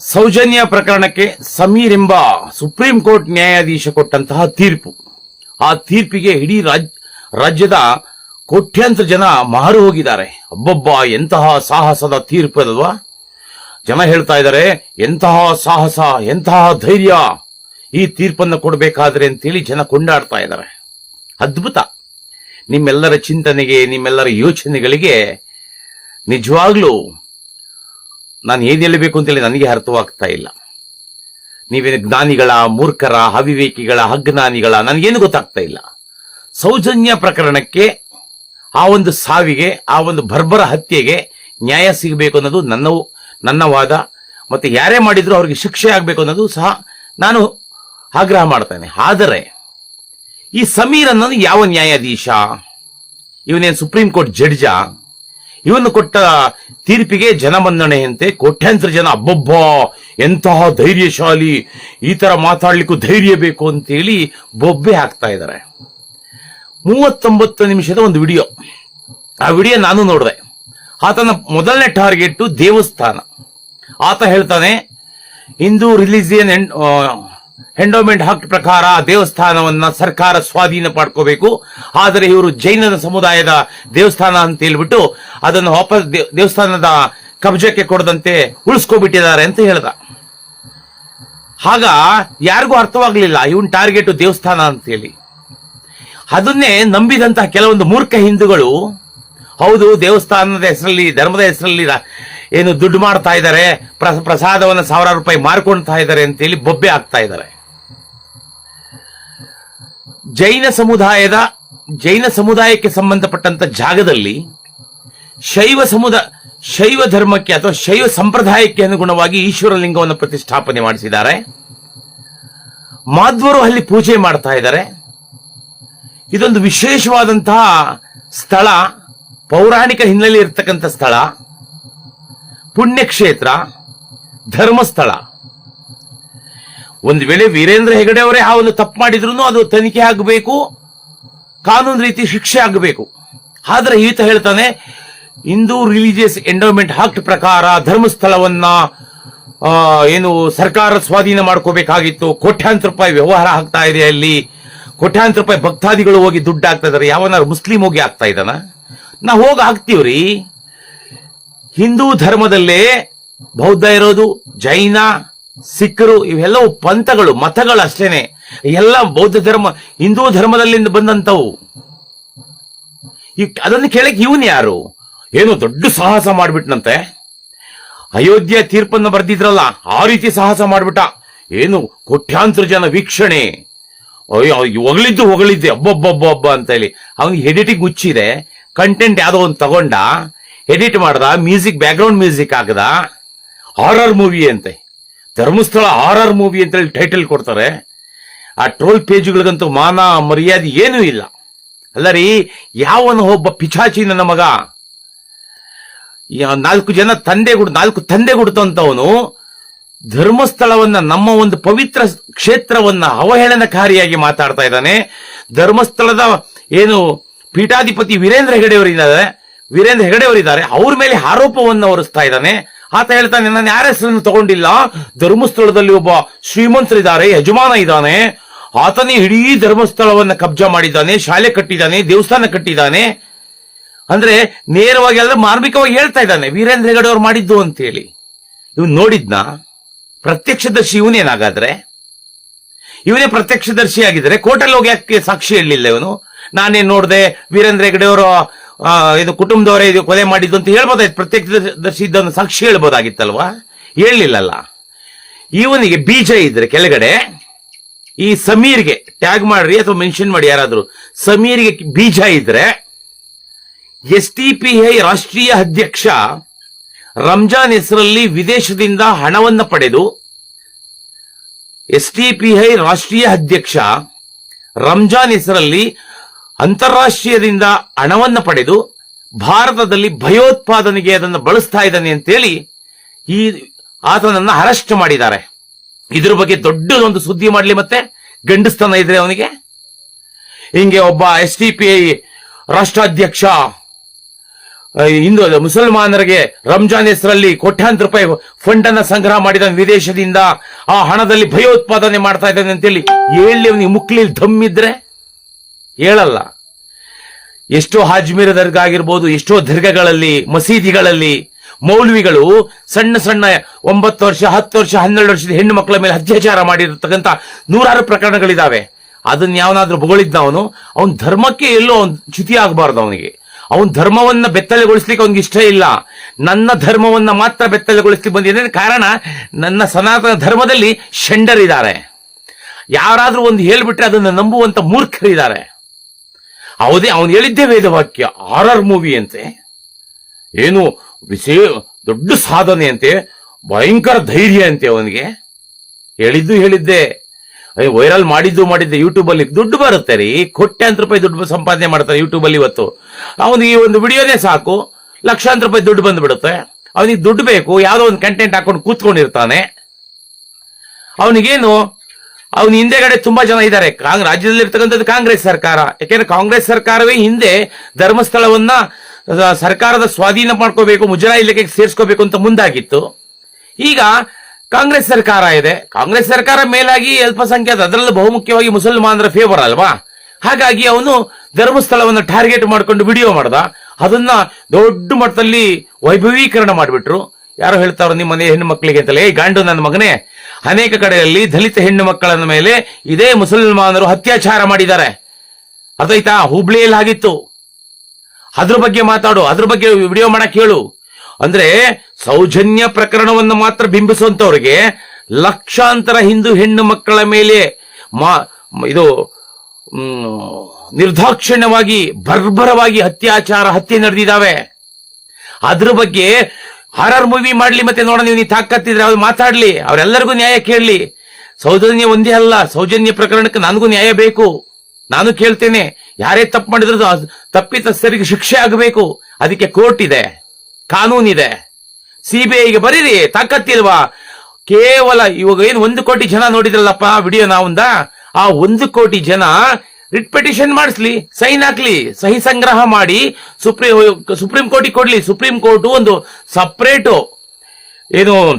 ಸೌಜನ್ಯ ಪ್ರಕರಣಕ್ಕೆ ಸಮೀರ್ ಎಂಬ supreme court ನ್ಯಾಯಾಧೀಶ ಕೊಟ್ಟಂತಹ ತೀರ್ಪು. ಆ ತೀರ್ಪಿಗೆ ಇಡೀ ರಾಜ್, ರಾಜ್ಯದ ಕೋಟ್ಯಾಂತರ ಜನ ಮಾರು ಹೋಗಿದ್ದಾರೆ. ಒಬ್ಬೊಬ್ಬ ಎಂತಹ ಸಾಹಸದ ತೀರ್ಪು ಅದಲ್ವಾ? ಜನ ಹೇಳ್ತಾ ಇದ್ದಾರೆ, ಎಂತಹ ಸಾಹಸ, ಎಂತಹ ಧೈರ್ಯ ಈ ತೀರ್ಪನ್ನು ಕೊಡಬೇಕಾದ್ರೆ ಅಂತೇಳಿ ಜನ ಕೊಂಡಾಡ್ತಾ ಇದ್ದಾರೆ. ಅದ್ಭುತ. ನಿಮ್ಮೆಲ್ಲರ ಚಿಂತನೆಗೆ, ನಿಮ್ಮೆಲ್ಲರ ಯೋಚನೆಗಳಿಗೆ ನಿಜವಾಗ್ಲೂ ನಾನು ಏನ್ ಹೇಳಬೇಕು ಅಂತೇಳಿ ನನಗೆ ಅರ್ಥವಾಗ್ತಾ ಇಲ್ಲ. ನೀವೇನು ಜ್ಞಾನಿಗಳ, ಮೂರ್ಖರ, ಅವಿವೇಕಿಗಳ, ಅಜ್ಞಾನಿಗಳ, ನನಗೇನು ಗೊತ್ತಾಗ್ತಾ ಇಲ್ಲ. ಸೌಜನ್ಯ ಪ್ರಕರಣಕ್ಕೆ ಆ ಒಂದು ಸಾವಿಗೆ, ಆ ಒಂದು ಬರ್ಬರ ಹತ್ಯೆಗೆ ನ್ಯಾಯ ಸಿಗಬೇಕು ಅನ್ನೋದು ನನ್ನ ನನ್ನ ವಾದ. ಮತ್ತೆ ಯಾರೇ ಮಾಡಿದ್ರು ಅವ್ರಿಗೆ ಶಿಕ್ಷೆ ಆಗಬೇಕು ಅನ್ನೋದು ಸಹ ನಾನು ಆಗ್ರಹ ಮಾಡ್ತೇನೆ. ಆದರೆ, ಈ ಸಮೀರ್ ಅನ್ನೋದು ಯಾವ ನ್ಯಾಯಾಧೀಶ, ಇವನೇನು ಸುಪ್ರೀಂ ಕೋರ್ಟ್ ಜಡ್ಜ ಇವನು ಕೊಟ್ಟ ತೀರ್ಪಿಗೆ ಜನಮನ್ನಣೆಯಂತೆ ಕೋಟ್ಯಾಂತರ ಜನ, ಅಬ್ಬಬ್ಬ, ಎಂತಹ ಧೈರ್ಯಶಾಲಿ, ಈ ತರ ಮಾತಾಡ್ಲಿಕ್ಕೂ ಧೈರ್ಯ ಬೇಕು ಅಂತೇಳಿ ಬೊಬ್ಬೆ ಹಾಕ್ತಾ ಇದ್ದಾರೆ. ಮೂವತ್ತೊಂಬತ್ತು ನಿಮಿಷದ ಒಂದು ವಿಡಿಯೋ. ಆ ವಿಡಿಯೋ ನಾನು ನೋಡಿದೆ. ಆತನ ಮೊದಲನೇ ಟಾರ್ಗೆಟ್ ದೇವಸ್ಥಾನ. ಆತ ಹೇಳ್ತಾನೆ ಹಿಂದೂ ರಿಲಿಜಿಯನ್ ಎಂಡೋಮೆಂಟ್ ಹಕ್ ಪ್ರಕಾರ ದೇವಸ್ಥಾನವನ್ನ ಸರ್ಕಾರ ಸ್ವಾಧೀನ ಪಡ್ಕೋಬೇಕು ಆದರೆ ಇವರು ಜೈನ ಸಮುದಾಯದ ದೇವಸ್ಥಾನ ಅಂತ ಹೇಳ್ಬಿಟ್ಟು ಅದನ್ನು ವಾಪಸ್ ದೇವಸ್ಥಾನದ ಕಬ್ಜಕ್ಕೆ ಕೊಡದಂತೆ ಉಳಿಸ್ಕೊಬಿಟ್ಟಿದ್ದಾರೆ ಅಂತ ಹೇಳ್ದ. ಆಗ ಯಾರಿಗೂ ಅರ್ಥವಾಗಲಿಲ್ಲ, ಇವನ್ ಟಾರ್ಗೆಟ್ ದೇವಸ್ಥಾನ ಅಂತ ಹೇಳಿ. ಅದನ್ನೇ ನಂಬಿದಂತಹ ಕೆಲವೊಂದು ಮೂರ್ಖ ಹಿಂದೂಗಳು, ಹೌದು, ದೇವಸ್ಥಾನದ ಹೆಸರಲ್ಲಿ, ಧರ್ಮದ ಹೆಸರಲ್ಲಿ ಏನು ದುಡ್ಡು ಮಾಡ್ತಾ ಇದ್ದಾರೆ ಪ್ರ- ಪ್ರಸಾದವನ್ನು ಸಾವಿರಾರು ರೂಪಾಯಿ ಮಾರ್ಕೊಳ್ತಾ ಇದ್ದಾರೆ ಅಂತೇಳಿ ಬೊಬ್ಬೆ ಆಗ್ತಾ ಇದ್ದಾರೆ. ಜೈನ ಸಮುದಾಯದ, ಜೈನ ಸಮುದಾಯಕ್ಕೆ ಸಂಬಂಧಪಟ್ಟಂತ ಜಾಗದಲ್ಲಿ ಶೈವ ಸಮುದಾಯ ಶೈವ ಧರ್ಮಕ್ಕೆ ಅಥವಾ ಶೈವ ಸಂಪ್ರದಾಯಕ್ಕೆ ಅನುಗುಣವಾಗಿ ಈಶ್ವರ ಲಿಂಗವನ್ನು ಪ್ರತಿಷ್ಠಾಪನೆ ಮಾಡಿಸಿದ್ದಾರೆ. ಮಾಧ್ವರು ಅಲ್ಲಿ ಪೂಜೆ ಮಾಡ್ತಾ ಇದ್ದಾರೆ. ಇದೊಂದು ವಿಶೇಷವಾದಂತಹ ಸ್ಥಳ, ಪೌರಾಣಿಕ ಹಿನ್ನೆಲೆ ಇರತಕ್ಕಂಥ ಸ್ಥಳ. ಪುಣ್ಯಕ್ಷೇತ್ರ, ಧರ್ಮಸ್ಥಳ. ಒಂದು ವೇಳೆ ವೀರೇಂದ್ರ ಹೆಗಡೆ ಅವರೇ ಆ ಒಂದು ತಪ್ಪು ಮಾಡಿದ್ರು ಅದು ತನಿಖೆ ಆಗಬೇಕು, ಕಾನೂನು ರೀತಿ ಶಿಕ್ಷೆ ಆಗಬೇಕು. ಆದ್ರೆ ಈತ ಹೇಳ್ತಾನೆ, ಹಿಂದೂ ರಿಲಿಜಿಯಸ್ ಎಂಡೋಮೆಂಟ್ ಆಕ್ಟ್ ಪ್ರಕಾರ ಧರ್ಮಸ್ಥಳವನ್ನ ಏನು ಸರ್ಕಾರ ಸ್ವಾಧೀನ ಮಾಡ್ಕೋಬೇಕಾಗಿತ್ತು. ಕೋಟ್ಯಾಂತರ ರೂಪಾಯಿ ವ್ಯವಹಾರ ಆಗ್ತಾ ಇದೆ ಅಲ್ಲಿ. ಕೋಟ್ಯಾಂತರ ರೂಪಾಯಿ ಭಕ್ತಾದಿಗಳು ಹೋಗಿ ದುಡ್ಡು ಆಗ್ತಾ ಇದಾರೆ ಯಾವನಾರು ಮುಸ್ಲಿಂ ಹೋಗಿ ಆಗ್ತಾ ಇದ್ದಾನ? ನಾ ಹೋಗಿ ಹಾಕ್ತೀವ್ರಿ. ಹಿಂದೂ ಧರ್ಮದಲ್ಲೇ ಬೌದ್ಧ ಇರೋದು, ಜೈನ ಸಿಖ್ರು ಇವೆಲ್ಲವೂ ಪಂಥಗಳು, ಮತಗಳು ಅಷ್ಟೇನೆ. ಎಲ್ಲ ಬೌದ್ಧ ಧರ್ಮ, ಹಿಂದೂ ಧರ್ಮದಲ್ಲಿಂದ ಬಂದಂತವು ಈ ಅದನ್ನು ಕೇಳಕ್ ಇವನ್ ಯಾರು? ಏನು ದೊಡ್ಡ ಸಾಹಸ ಮಾಡಿಬಿಟ್ನಂತೆ. ಅಯೋಧ್ಯೆ ತೀರ್ಪನ್ನು ಬರೆದಿದ್ರಲ್ಲ, ಆ ರೀತಿ ಸಾಹಸ ಮಾಡ್ಬಿಟ್ಟ. ಏನು ಕೋಟ್ಯಾಂತರ ಜನ ವೀಕ್ಷಣೆ. ಅಯ್ಯೋ, ಹೊಗಳಿದ್ದು ಹೊಗಳಿದ್ದೆ ಅಬ್ಬಬ್ಬಬ್ಬ ಅಂತ ಹೇಳಿ. ಅವನಿಗೆ ಎಡಿಟಿಂಗ್ ಹುಚ್ಚಿದೆ. ಕಂಟೆಂಟ್ ಯಾವುದೋ ಒಂದು ತಗೊಂಡ. ಎಡಿಟ್ ಮಾಡ್ದ, ಮ್ಯೂಸಿಕ್ ಬ್ಯಾಕ್ಗ್ರೌಂಡ್ ಮ್ಯೂಸಿಕ್ ಹಾಕದ. ಹಾರರ್ ಮೂವಿ ಅಂತೆ. ಧರ್ಮಸ್ಥಳ ಆರ್ ಆರ್ ಮೂವಿ ಅಂತ ಹೇಳಿ ಟೈಟಲ್ ಕೊಡ್ತಾರೆ. ಆ ಟ್ರೋಲ್ ಪೇಜ್ಗಳಿಗಂತೂ ಮಾನ, ಮರ್ಯಾದೆ ಏನೂ ಇಲ್ಲ. ಅಲ್ಲ ರೀ, ಯಾವನು ಒಬ್ಬ ಪಿಚಾಚಿ ನನ್ನ ಮಗ ನಾಲ್ಕು ಜನ ತಂದೆ ಗುಡ್ ನಾಲ್ಕು ತಂದೆ ಗುಡ್ತಂತವನು, ಧರ್ಮಸ್ಥಳವನ್ನ ನಮ್ಮ ಒಂದು ಪವಿತ್ರ ಕ್ಷೇತ್ರವನ್ನ ಅವಹೇಳನಕಾರಿಯಾಗಿ ಮಾತಾಡ್ತಾ ಇದ್ದಾನೆ. ಧರ್ಮಸ್ಥಳದ ಏನು ಪೀಠಾಧಿಪತಿ ವೀರೇಂದ್ರ ಹೆಗಡೆಯವರಿದ್ದಾರೆ ವೀರೇಂದ್ರ ಹೆಗಡೆಯವರಿದ್ದಾರೆ. ಅವ್ರ ಮೇಲೆ ಆರೋಪವನ್ನು ಹೊರಿಸ್ತಾ ಇದ್ದಾನೆ. ಆತ ಹೇಳ್ತಾನೆ ನನ್ನ ಯಾರ ಹೆಸರನ್ನು ತಗೊಂಡಿಲ್ಲ. ಧರ್ಮಸ್ಥಳದಲ್ಲಿ ಒಬ್ಬ ಶ್ರೀಮಂತರಿದ್ದಾರೆ, ಯಜಮಾನ ಇದ್ದಾನೆ. ಆತನೇ ಇಡೀ ಧರ್ಮಸ್ಥಳವನ್ನ ಕಬ್ಜಾ ಮಾಡಿದ್ದಾನೆ, ಶಾಲೆ ಕಟ್ಟಿದ್ದಾನೆ, ದೇವಸ್ಥಾನ ಕಟ್ಟಿದ್ದಾನೆ. ಅಂದ್ರೆ ನೇರವಾಗಿ ಅಲ್ಲ, ಮಾರ್ಮಿಕವಾಗಿ ಹೇಳ್ತಾ ಇದ್ದಾನೆ, ವೀರೇಂದ್ರ ಹೆಗಡೆ ಅವ್ರು ಮಾಡಿದ್ದು ಅಂತೇಳಿ. ಇವ್ನು ನೋಡಿದ್ನ? ಪ್ರತ್ಯಕ್ಷದರ್ಶಿ ಇವನೇನಾಗಾದ್ರೆ? ಇವನೇ ಪ್ರತ್ಯಕ್ಷದರ್ಶಿ ಆಗಿದ್ರೆ ಕೋರ್ಟಲ್ಲಿ ಹೋಗಿ ಯಾಕೆ ಸಾಕ್ಷಿ ಹೇಳಲಿಲ್ಲ ಇವನು? ನಾನೇನ್ ನೋಡಿದೆ, ವೀರೇಂದ್ರ ಹೆಗಡೆ ಅವರು ಇದು ಕುಟುಂಬದವರೇ ಇದು ಕೊಲೆ ಮಾಡಿದ್ದು ಅಂತ ಹೇಳ್ಬೋದಾಯ್ತು. ಪ್ರತ್ಯಕ್ಷದರ್ಶಿ ಇದ್ದ ಸಾಕ್ಷಿ ಹೇಳ್ಬೋದಾಗಿತ್ತಲ್ವಾ? ಹೇಳಲಿಲ್ಲಲ್ಲ ಇವನಿಗೆ ಬೀಜ ಇದ್ರೆ ಕೆಳಗಡೆ ಈ ಸಮೀರ್ಗೆ ಟ್ಯಾಗ್ ಮಾಡ್ರಿ ಅಥವಾ ಮೆನ್ಷನ್ ಮಾಡಿ ಯಾರಾದರೂ. ಸಮೀರ್ಗೆ ಬೀಜ ಇದ್ರೆ ಎಸ್ ಟಿ ಪಿ ಐ ರಾಷ್ಟ್ರೀಯ ಅಧ್ಯಕ್ಷ ರಂಜಾನ್ ಹೆಸರಲ್ಲಿ ವಿದೇಶದಿಂದ ಹಣವನ್ನು ಪಡೆದು ಎಸ್ ಟಿ ಪಿ ಐ ರಾಷ್ಟ್ರೀಯ ಅಧ್ಯಕ್ಷ ರಂಜಾನ್ ಹೆಸರಲ್ಲಿ ಅಂತಾರಾಷ್ಟ್ರೀಯದಿಂದ ಹಣವನ್ನು ಪಡೆದು ಭಾರತದಲ್ಲಿ ಭಯೋತ್ಪಾದನೆಗೆ ಅದನ್ನು ಬಳಸ್ತಾ ಇದ್ದಾನೆ ಅಂತೇಳಿ ಈ ಆತನನ್ನ ಅರೆಸ್ಟ್ ಮಾಡಿದ್ದಾರೆ. ಇದ್ರ ಬಗ್ಗೆ ದೊಡ್ಡದೊಂದು ಸುದ್ದಿ ಮಾಡಲಿ ಮತ್ತೆ, ಗಂಡಸ್ತನ ಇದ್ರೆ ಅವನಿಗೆ. ಹಿಂಗೆ ಒಬ್ಬ ಎಸ್ ಟಿ ಪಿ ಐ ರಾಷ್ಟ್ರಾಧ್ಯಕ್ಷ ಹಿಂದೂ ಮುಸಲ್ಮಾನರಿಗೆ ರಂಜಾನ್ ಹೆಸರಲ್ಲಿ ಕೋಟ್ಯಾಂತರ ರೂಪಾಯಿ ಫಂಡ್ ಅನ್ನ ಸಂಗ್ರಹ ಮಾಡಿದ ವಿದೇಶದಿಂದ ಆ ಹಣದಲ್ಲಿ ಭಯೋತ್ಪಾದನೆ ಮಾಡ್ತಾ ಇದ್ದಾನೆ ಅಂತೇಳಿ ಹೇಳಿ ಅವನಿಗೆ ಮುಕ್ಲಿ ದಮ್ಮಿದ್ರೆ ಹೇಳಲ್ಲ. ಎಷ್ಟೋ ಹಾಜ್ಮೀರ ದರ್ಗಾ ಆಗಿರ್ಬೋದು ಎಷ್ಟೋ ದರ್ಗಗಳಲ್ಲಿ, ಮಸೀದಿಗಳಲ್ಲಿ ಮೌಲ್ವಿಗಳು ಸಣ್ಣ ಸಣ್ಣ ಒಂಬತ್ತು ವರ್ಷ, ಹತ್ತು ವರ್ಷ, ಹನ್ನೆರಡು ವರ್ಷದ ಹೆಣ್ಣು ಮಕ್ಕಳ ಮೇಲೆ ಅತ್ಯಾಚಾರ ಮಾಡಿರತಕ್ಕಂಥ ನೂರಾರು ಪ್ರಕರಣಗಳಿದಾವೆ. ಅದನ್ನ ಯಾವನಾದ್ರೂ ಬೊಗಳಿದ್ದ ಅವನು? ಅವನ ಧರ್ಮಕ್ಕೆ ಎಲ್ಲೋ ಅವನ್ ಚ್ಯುತಿ ಆಗಬಾರ್ದು ಅವನಿಗೆ. ಅವನ ಧರ್ಮವನ್ನ ಬೆತ್ತಲೆಗೊಳಿಸ್ಲಿಕ್ಕೆ ಅವನಿಗೆ ಇಷ್ಟ ಇಲ್ಲ. ನನ್ನ ಧರ್ಮವನ್ನ ಮಾತ್ರ ಬೆತ್ತಲೆಗೊಳಿಸ್ಲಿಕ್ಕೆ ಬಂದಿದ್ದೇನೆ ಕಾರಣ? ನನ್ನ ಸನಾತನ ಧರ್ಮದಲ್ಲಿ ಷಂಡರಿದ್ದಾರೆ ಯಾರಾದ್ರೂ ಒಂದು ಹೇಳ್ಬಿಟ್ರೆ ಅದನ್ನ ನಂಬುವಂತ ಮೂರ್ಖರಿದ್ದಾರೆ. ಹೌದೇ ಅವನು ಹೇಳಿದ್ದೇ ವೇದವಾಕ್ಯ ಆರ್ ಆರ್ ಮೂವಿ ಅಂತೆ. ಏನು ವಿಷಯ, ದೊಡ್ಡ ಸಾಧನೆ ಅಂತೆ, ಭಯಂಕರ ಧೈರ್ಯ ಅಂತೆ ಅವನಿಗೆ. ಹೇಳಿದ್ದು ಹೇಳಿದ್ದೆ. ವೈರಲ್ ಮಾಡಿದ್ದು ಮಾಡಿದ್ದೆ ಯೂಟ್ಯೂಬ್ ಅಲ್ಲಿ ದುಡ್ಡು ಬರುತ್ತೆ ರೀ. ಕೋಟ್ಯಾಂತರ ರೂಪಾಯಿ ದುಡ್ಡು ಸಂಪಾದನೆ ಮಾಡ್ತಾರೆ ಯೂಟ್ಯೂಬ್ ಅಲ್ಲಿ ಇವತ್ತು. ಅವನಿಗೆ ಈ ಒಂದು ವಿಡಿಯೋನೇ ಸಾಕು. ಲಕ್ಷಾಂತರ ರೂಪಾಯಿ ದುಡ್ಡು ಬಂದ್ಬಿಡುತ್ತೆ. ಅವನಿಗೆ ದುಡ್ಡು ಬೇಕು, ಯಾವುದೋ ಒಂದು ಕಂಟೆಂಟ್ ಹಾಕೊಂಡು ಕೂತ್ಕೊಂಡಿರ್ತಾನೆ. ಅವನಿಗೇನು ಅವನ ಹಿಂದೆಗಡೆ ತುಂಬಾ ಜನ ಇದ್ದಾರೆ ರಾಜ್ಯದಲ್ಲಿ ಇರ್ತಕ್ಕಂಥದ್ದು ಕಾಂಗ್ರೆಸ್ ಸರ್ಕಾರ. ಯಾಕೆಂದ್ರೆ ಕಾಂಗ್ರೆಸ್ ಸರ್ಕಾರವೇ ಹಿಂದೆ ಧರ್ಮಸ್ಥಳವನ್ನ ಸರ್ಕಾರದ ಸ್ವಾಧೀನ ಮಾಡ್ಕೋಬೇಕು ಮುಜರಾ ಇಲಾಖೆಗೆ ಸೇರಿಸ್ಕೋಬೇಕು ಅಂತ ಮುಂದಾಗಿತ್ತು. ಈಗ ಕಾಂಗ್ರೆಸ್ ಸರ್ಕಾರ ಇದೆ. ಕಾಂಗ್ರೆಸ್ ಸರ್ಕಾರ ಮೇಲಾಗಿ ಅಲ್ಪಸಂಖ್ಯಾತ, ಅದರಲ್ಲೂ ಬಹುಮುಖ್ಯವಾಗಿ ಮುಸಲ್ಮಾನರ ಫೇವರ್ ಅಲ್ವಾ? ಹಾಗಾಗಿ ಅವನು ಧರ್ಮಸ್ಥಳವನ್ನು ಟಾರ್ಗೆಟ್ ಮಾಡ್ಕೊಂಡು ವಿಡಿಯೋ ಮಾಡ್ದ. ಅದನ್ನ ದೊಡ್ಡ ಮಟ್ಟದಲ್ಲಿ ವೈಭವೀಕರಣ ಮಾಡಿಬಿಟ್ರು. ಯಾರೋ ಹೇಳ್ತಾರೋ ನಿಮ್ಮ ಮನೆಯ ಹೆಣ್ಣು ಮಕ್ಕಳಿಗೆ ಅಂತಲೇ "ಏ, ಗಾಂಡು ನನ್ನ ಮಗನೇ ಅನೇಕ ಕಡೆಯಲ್ಲಿ ದಲಿತ ಹೆಣ್ಣು ಮಕ್ಕಳ ಮೇಲೆ ಇದೇ ಮುಸಲ್ಮಾನರು ಅತ್ಯಾಚಾರ ಮಾಡಿದ್ದಾರೆ. ಅದೈತಾ ಹುಬ್ಳಿಯಲ್ಲಿ ಆಗಿತ್ತು ಅದ್ರ ಬಗ್ಗೆ ಮಾತಾಡು ಅದ್ರ ಬಗ್ಗೆ ವಿಡಿಯೋ ಮಾಡಕ್ ಹೇಳು ಅಂದ್ರೆ ಸೌಜನ್ಯ ಪ್ರಕರಣವನ್ನು ಮಾತ್ರ ಬಿಂಬಿಸುವಂತವ್ರಿಗೆ ಲಕ್ಷಾಂತರ ಹಿಂದೂ ಹೆಣ್ಣು ಮಕ್ಕಳ ಮೇಲೆ ಮಾ ಇದು ನಿರ್ದಾಕ್ಷಿಣ್ಯವಾಗಿ ಬರ್ಬರವಾಗಿ ಅತ್ಯಾಚಾರ ಹತ್ಯೆ ನಡೆದಿದ್ದಾವೆ. ಅದ್ರ ಬಗ್ಗೆ ಹಾರರ್ ಮೂವಿ ಮಾಡ್ಲಿ ಮತ್ತೆ ನೋಡ ನೀವು ತಾಕತ್ತಿದ್ರೆ ಅವ್ರು ಮಾತಾಡ್ಲಿ, ಅವರೆಲ್ಲರಿಗೂ ನ್ಯಾಯ ಕೇಳಲಿ. ಸೌಜನ್ಯ ಒಂದೇ ಅಲ್ಲ, ಸೌಜನ್ಯ ಪ್ರಕರಣಕ್ಕೆ ನನಗೂ ನ್ಯಾಯ ಬೇಕು. ನಾನು ಕೇಳ್ತೇನೆ, ಯಾರೇ ತಪ್ಪು ಮಾಡಿದ್ರು ತಪ್ಪಿತಸ್ಥರಿಗೆ ಶಿಕ್ಷೆ ಆಗಬೇಕು. ಅದಕ್ಕೆ ಕೋರ್ಟ್ ಇದೆ ಕಾನೂನಿದೆ ಸಿಬಿಐಗೆ ಬರೀರಿ, ತಾಕತ್ತಿಲ್ವಾ? ಕೇವಲ ಇವಾಗ ಏನು ಒಂದು ಕೋಟಿ ಜನ ನೋಡಿದ್ರಲ್ಲಪ್ಪ, ವಿಡಿಯೋ ನಾವಂದ? ಆ ಒಂದು ಕೋಟಿ ಜನ ರಿಟ್ ಪಿಟಿಷನ್ ಮಾಡಿಸ್ಲಿ ಸೈನ್ ಹಾಕ್ಲಿ, ಸಹಿ ಸಂಗ್ರಹ ಮಾಡಿ, ಸುಪ್ರೀಂ ಸುಪ್ರೀಂ ಕೋರ್ಟಿಗೆ ಕೊಡ್ಲಿ. ಸುಪ್ರೀಂ ಕೋರ್ಟ್ ಒಂದು ಸಪ್ರೇಟ್ ಏನು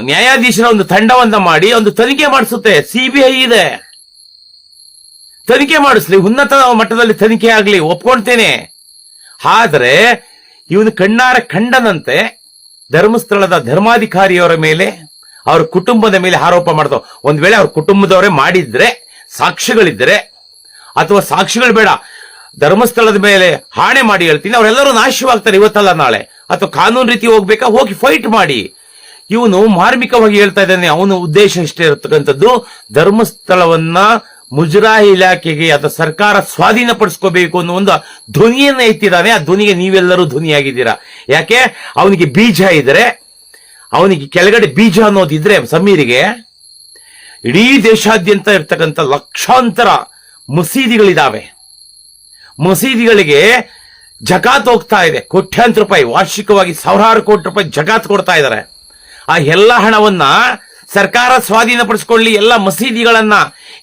ನ್ಯಾಯಾಧೀಶರ ಒಂದು ತಂಡವನ್ನ ಮಾಡಿ ಒಂದು ತನಿಖೆ ಮಾಡಿಸುತ್ತೆ. ಸಿಬಿಐ ಇದೆ. ತನಿಖೆ ಮಾಡಿಸ್ಲಿ. ಉನ್ನತ ಮಟ್ಟದಲ್ಲಿ ತನಿಖೆ ಆಗ್ಲಿ. ಒಪ್ಕೊಳ್ತೇನೆ. ಆದ್ರೆ, ಇವನು ಕಣ್ಣಾರ ಕಂಡನಂತೆ ಧರ್ಮಸ್ಥಳದ ಧರ್ಮಾಧಿಕಾರಿಯವರ ಮೇಲೆ, ಅವ್ರ ಕುಟುಂಬದ ಮೇಲೆ ಆರೋಪ ಮಾಡ್ತಾವ. ಒಂದ್ ವೇಳೆ ಅವ್ರ ಕುಟುಂಬದವರೇ ಮಾಡಿದ್ರೆ, ಸಾಕ್ಷಿಗಳಿದ್ರೆ ಅಥವಾ ಸಾಕ್ಷಿಗಳು ಬೇಡ. ಧರ್ಮಸ್ಥಳದ ಮೇಲೆ ಹಾಣೆ ಮಾಡಿ ಹೇಳ್ತೀನಿ. ಅವರೆಲ್ಲರೂ ನಾಶವಾಗ್ತಾರೆ ಇವತ್ತಲ್ಲ ನಾಳೆ. ಅಥವಾ ಕಾನೂನು ರೀತಿ ಹೋಗ್ಬೇಕಾ? ಹೋಗಿ ಫೈಟ್ ಮಾಡಿ. ಇವನು ಮಾರ್ಮಿಕವಾಗಿ ಹೇಳ್ತಾ ಇದ್ದಾನೆ. ಅವನ ಉದ್ದೇಶ ಇಷ್ಟೇ ಇರತಕ್ಕಂಥದ್ದು. ಧರ್ಮಸ್ಥಳವನ್ನ ಮುಜರಾಯಿ ಇಲಾಖೆಗೆ ಅಥವಾ ಸರ್ಕಾರ ಸ್ವಾಧೀನಪಡಿಸ್ಕೋಬೇಕು ಅನ್ನೋ ಒಂದು ಧ್ವನಿಯನ್ನ ಎತ್ತಿದ್ದಾನೆ. ಆ ಧ್ವನಿಗೆ ನೀವೆಲ್ಲರೂ ಧ್ವನಿಯಾಗಿದ್ದೀರಾ. ಯಾಕೆ? ಅವನಿಗೆ ಬೀಜ ಇದ್ರೆ, ಅವನಿಗೆ ಕೆಳಗಡೆ ಬೀಜ ಅನ್ನೋದಿದ್ರೆ ಸಮೀರಿಗೆ, ಇಡೀ ದೇಶಾದ್ಯಂತ ಇರ್ತಕ್ಕಂಥ ಲಕ್ಷಾಂತರ ಮಸೀದಿಗಳಿದಾವೆ. ಮಸೀದಿಗಳಿಗೆ ಜಕಾತ್ ಹೋಗ್ತಾ ಇದೆ. ಕೋಟ್ಯಾಂತರ ರೂಪಾಯಿ, ವಾರ್ಷಿಕವಾಗಿ ಸಾವಿರಾರು ಕೋಟಿ ರೂಪಾಯಿ ಜಕಾತ್ ಕೊಡ್ತಾ ಇದ್ದಾರೆ. ಆ ಎಲ್ಲ ಹಣವನ್ನ ಸರ್ಕಾರ ಸ್ವಾಧೀನಪಡಿಸ್ಕೊಳ್ಳಿ, ಎಲ್ಲ ಮಸೀದಿಗಳನ್ನ,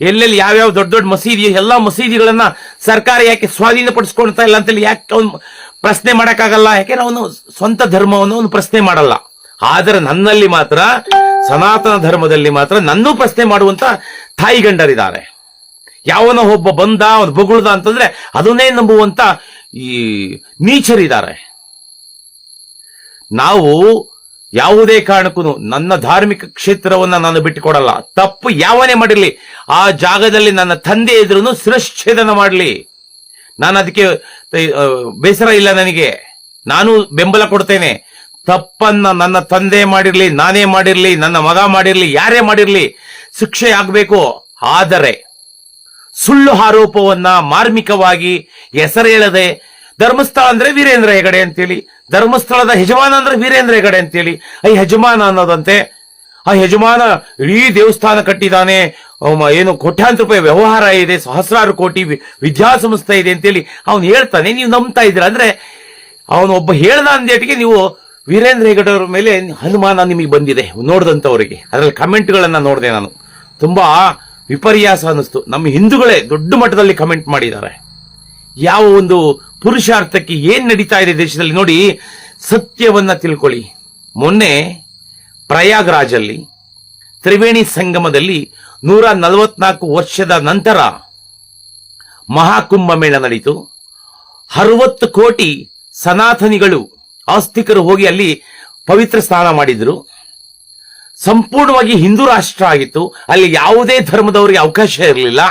ಎಲ್ಲೆಲ್ಲಿ ಯಾವ್ಯಾವ ದೊಡ್ಡ ದೊಡ್ಡ ಮಸೀದಿ, ಎಲ್ಲ ಮಸೀದಿಗಳನ್ನ ಸರ್ಕಾರ ಯಾಕೆ ಸ್ವಾಧೀನಪಡಿಸ್ಕೊಳ್ತಾ ಇಲ್ಲ ಅಂತೇಳಿ ಯಾಕೆ ಅವನು ಪ್ರಶ್ನೆ ಮಾಡೋಕ್ಕಾಗಲ್ಲ? ಯಾಕೆಂದ್ರೆ ಅವನು ಸ್ವಂತ ಧರ್ಮವನ್ನು ಅವನು ಪ್ರಶ್ನೆ ಮಾಡಲ್ಲ. ಆದರೆ ನನ್ನಲ್ಲಿ ಮಾತ್ರ, ಸನಾತನ ಧರ್ಮದಲ್ಲಿ ಮಾತ್ರ ನನ್ನೂ ಪ್ರಶ್ನೆ ಮಾಡುವಂತ ತಾಯಿ ಗಂಡರಿದ್ದಾರೆ. ಯಾವನೋ ಒಬ್ಬ ಬಂದ, ಅವನು ಬೊಗುಳ್ದ ಅಂತಂದ್ರೆ ಅದನ್ನೇ ನಂಬುವಂತ ಈ ನೀಚರಿದ್ದಾರೆ. ನಾವು ಯಾವುದೇ ಕಾರಣಕ್ಕೂ ನನ್ನ ಧಾರ್ಮಿಕ ಕ್ಷೇತ್ರವನ್ನ ನಾನು ಬಿಟ್ಟುಕೊಡಲ್ಲ. ತಪ್ಪು ಯಾವನೇ ಮಾಡಿರಲಿ, ಆ ಜಾಗದಲ್ಲಿ ನನ್ನ ತಂದೆ ಇದ್ರೂ ಶಿರಶ್ಛೇದನ ಮಾಡಲಿ. ನಾನು ಅದಕ್ಕೆ ಬೇಸರ ಇಲ್ಲ ನನಗೆ. ನಾನು ಬೆಂಬಲ ಕೊಡ್ತೇನೆ. ತಪ್ಪನ್ನ ನನ್ನ ತಂದೆ ಮಾಡಿರಲಿ, ನಾನೇ ಮಾಡಿರಲಿ, ನನ್ನ ಮಗ ಮಾಡಿರಲಿ, ಯಾರೇ ಮಾಡಿರಲಿ, ಶಿಕ್ಷೆ ಆಗಬೇಕು. ಆದರೆ ಸುಳ್ಳು ಆರೋಪವನ್ನ ಮಾರ್ಮಿಕವಾಗಿ ಹೆಸರೇಳದೆ ಧರ್ಮಸ್ಥಳ ಅಂದ್ರೆ ವೀರೇಂದ್ರ ಹೆಗಡೆ ಅಂತೇಳಿ, ಧರ್ಮಸ್ಥಳದ ಯಜಮಾನ ಅಂದ್ರೆ ವೀರೇಂದ್ರ ಹೆಗಡೆ ಅಂತೇಳಿ, ಆ ಯಜಮಾನ ಅನ್ನೋದಂತೆ, ಆ ಯಜಮಾನ ಇಡೀ ದೇವಸ್ಥಾನ ಕಟ್ಟಿದಾನೆ ಏನು ಕೋಟ್ಯಾಂತರ ರೂಪಾಯಿ ವ್ಯವಹಾರ ಇದೆ, ಸಹಸ್ರಾರು ಕೋಟಿ ವಿದ್ಯಾಸಂಸ್ಥೆ ಇದೆ ಅಂತೇಳಿ ಅವನು ಹೇಳ್ತಾನೆ, ನೀವು ನಂಬ್ತಾ ಇದ್ದೀರಾ ಅಂದ್ರೆ ಅವನು ಒಬ್ಬ ಹೇಳ್ದ ಅಂದೇಟಿಗೆ ನೀವು ವೀರೇಂದ್ರ ಹೆಗಡೆ ಅವರ ಮೇಲೆ ಅನುಮಾನ ನಿಮಗೆ ಬಂದಿದೆ ನೋಡಿದಂಥವರಿಗೆ ಅದರಲ್ಲಿ ಕಮೆಂಟ್ಗಳನ್ನ ನೋಡಿದೆ ನಾನು. ತುಂಬಾ ವಿಪರ್ಯಾಸ ಅನ್ನಿಸ್ತು. ನಮ್ಮ ಹಿಂದೂಗಳೇ ದೊಡ್ಡ ಮಟ್ಟದಲ್ಲಿ ಕಮೆಂಟ್ ಮಾಡಿದ್ದಾರೆ. ಯಾವ ಒಂದು ಪುರುಷಾರ್ಥಕ್ಕೆ ಏನ್ ನಡೀತಾ ಇದೆ ದೇಶದಲ್ಲಿ ನೋಡಿ, ಸತ್ಯವನ್ನ ತಿಳ್ಕೊಳ್ಳಿ. ಮೊನ್ನೆ ಪ್ರಯಾಗ್ರಾಜಲ್ಲಿ, ತ್ರಿವೇಣಿ ಸಂಗಮದಲ್ಲಿ ನೂರ ನಲವತ್ನಾಲ್ಕು ವರ್ಷದ ನಂತರ ಮಹಾಕುಂಭ ಮೇಳ ನಡೀತು. ಅರವತ್ತು ಕೋಟಿ ಸನಾತನಿಗಳು, ಆಸ್ತಿಕರು ಹೋಗಿ ಅಲ್ಲಿ ಪವಿತ್ರ ಸ್ನಾನ ಮಾಡಿದ್ರು. ಸಂಪೂರ್ಣವಾಗಿ ಹಿಂದೂ ರಾಷ್ಟ್ರ ಆಗಿತ್ತು. ಅಲ್ಲಿ ಯಾವುದೇ ಧರ್ಮದವರಿಗೆ ಅವಕಾಶ ಇರಲಿಲ್ಲ.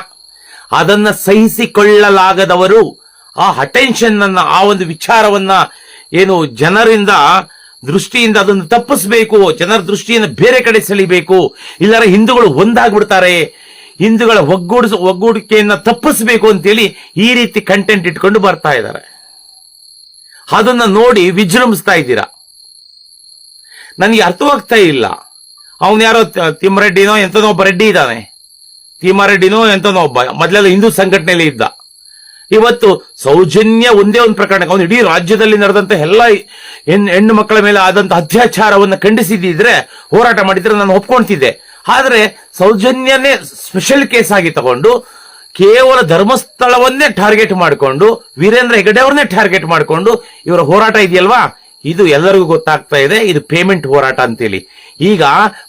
ಅದನ್ನ ಸಹಿಸಿಕೊಳ್ಳಲಾಗದವರು ಆ ಅಟೆನ್ಷನ್ ಅನ್ನ, ಆ ಒಂದು ವಿಚಾರವನ್ನ ಏನು ಜನರಿಂದ ದೃಷ್ಟಿಯಿಂದ ಅದನ್ನು ತಪ್ಪಿಸಬೇಕು, ಜನರ ದೃಷ್ಟಿಯನ್ನು ಬೇರೆ ಕಡೆ ಸೆಳಿಬೇಕು ಇಲ್ಲರ ಹಿಂದೂಗಳು ಒಂದಾಗ್ಬಿಡ್ತಾರೆ. ಹಿಂದೂಗಳ ಒಗ್ಗೂಡಿಸ, ಒಗ್ಗೂಡಿಕೆಯನ್ನ ತಪ್ಪಿಸಬೇಕು ಅಂತೇಳಿ ಈ ರೀತಿ ಕಂಟೆಂಟ್ ಇಟ್ಕೊಂಡು ಬರ್ತಾ ಇದ್ದಾರೆ. ಅದನ್ನ ನೋಡಿ ವಿಜೃಂಭಿಸ್ತಾ ಇದ್ದೀರಾ? ನನಗೆ ಅರ್ಥವಾಗ್ತಾ ಇಲ್ಲ. ಅವನು ಯಾರೋ ತಿಮ್ಮರೆಡ್ಡಿನೋ ಎಂತನೋ ಒಬ್ಬ ರೆಡ್ಡಿ ಇದ್ದಾನೆ. ತಿಮ್ಮಾರೆಡ್ಡಿನೋ ಎಂತನೋ ಒಬ್ಬ. ಮೊದಲೆಲ್ಲ ಹಿಂದೂ ಸಂಘಟನೆಯಲ್ಲಿ ಇದ್ದ. ಇವತ್ತು ಸೌಜನ್ಯ ಒಂದೇ ಒಂದು ಪ್ರಕರಣಕ್ಕೆ ಅವನು ಇಡೀ ರಾಜ್ಯದಲ್ಲಿ ನಡೆದಂತ ಎಲ್ಲ ಹೆಣ್- ಹೆಣ್ಣು ಮಕ್ಕಳ ಮೇಲೆ ಆದಂತ ಅತ್ಯಾಚಾರವನ್ನು ಖಂಡಿಸಿದ್ರೆ ಹೋರಾಟ ಮಾಡಿದ್ರೆ ನಾನು ಒಪ್ಕೊಂತಿದ್ದೆ ಆದ್ರೆ ಸೌಜನ್ಯನೇ ಸ್ಪೆಷಲ್ ಕೇಸ್ ಆಗಿ ತಗೊಂಡು ಕೇವಲ ಧರ್ಮಸ್ಥಳವನ್ನೇ ಟಾರ್ಗೆಟ್ ಮಾಡಿಕೊಂಡು ವೀರೇಂದ್ರ ಹೆಗಡೆ ಅವ್ರನ್ನೇ ಟಾರ್ಗೆಟ್ ಮಾಡಿಕೊಂಡು ಇವರ ಹೋರಾಟ ಇದೆಯಲ್ವಾ? ಇದು ಎಲ್ಲರಿಗೂ ಗೊತ್ತಾಗ್ತಾ ಇದೆ. ಇದು ಪೇಮೆಂಟ್ ಹೋರಾಟ ಅಂತೇಳಿ. ಈಗ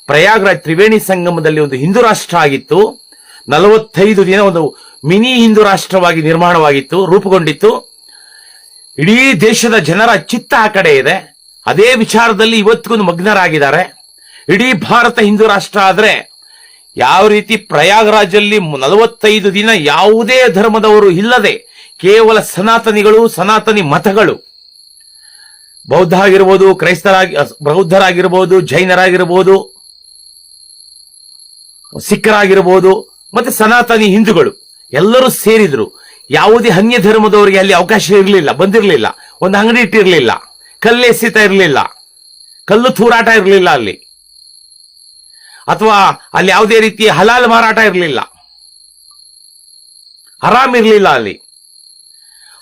ಪ್ರಯಾಗ್ರಾಜ್ ತ್ರಿವೇಣಿ ಸಂಗಮದಲ್ಲಿ ಒಂದು ಹಿಂದೂ ರಾಷ್ಟ್ರ ಆಗಿತ್ತು. ನಲವತ್ತೈದು ದಿನ ಒಂದು ಮಿನಿ ಹಿಂದೂ ರಾಷ್ಟ್ರವಾಗಿ ನಿರ್ಮಾಣವಾಗಿತ್ತು, ರೂಪುಗೊಂಡಿತ್ತು. ಇಡೀ ದೇಶದ ಜನರ ಚಿತ್ತ ಆ ಕಡೆ ಇದೆ. ಅದೇ ವಿಚಾರದಲ್ಲಿ ಇವತ್ತಿಗೂ ಮಗ್ನರಾಗಿದ್ದಾರೆ. ಇಡೀ ಭಾರತ ಹಿಂದೂ ರಾಷ್ಟ್ರ ಆದರೆ ಯಾವ ರೀತಿ ಪ್ರಯಾಗ್ರಾಜಲ್ಲಿ ನಲವತ್ತೈದು ದಿನ ಯಾವುದೇ ಧರ್ಮದವರು ಇಲ್ಲದೆ ಕೇವಲ ಸನಾತನಿಗಳು, ಸನಾತನಿ ಮತಗಳು ಬೌದ್ಧ ಆಗಿರ್ಬೋದು ಕ್ರೈಸ್ತರಾಗಿ ಬೌದ್ಧರಾಗಿರ್ಬೋದು, ಜೈನರಾಗಿರ್ಬೋದು, ಸಿಖ್ಖರಾಗಿರ್ಬೋದು, ಮತ್ತೆ ಸನಾತನಿ ಹಿಂದೂಗಳು ಎಲ್ಲರೂ ಸೇರಿದ್ರು. ಯಾವುದೇ ಅನ್ಯ ಧರ್ಮದವರಿಗೆ ಅಲ್ಲಿ ಅವಕಾಶ ಇರಲಿಲ್ಲ, ಬಂದಿರಲಿಲ್ಲ. ಒಂದು ಅಂಗಡಿ ಇಟ್ಟಿರಲಿಲ್ಲ. ಕಲ್ಲೆಸಿತ ಇರಲಿಲ್ಲ. ಕಲ್ಲು ತೂರಾಟ ಇರಲಿಲ್ಲ ಅಲ್ಲಿ. ಅಥವಾ ಅಲ್ಲಿ ಯಾವುದೇ ರೀತಿಯ ಹಲಾಲ್ ಮಾರಾಟ ಇರಲಿಲ್ಲ. ಆರಾಮ್ ಇರಲಿಲ್ಲ ಅಲ್ಲಿ.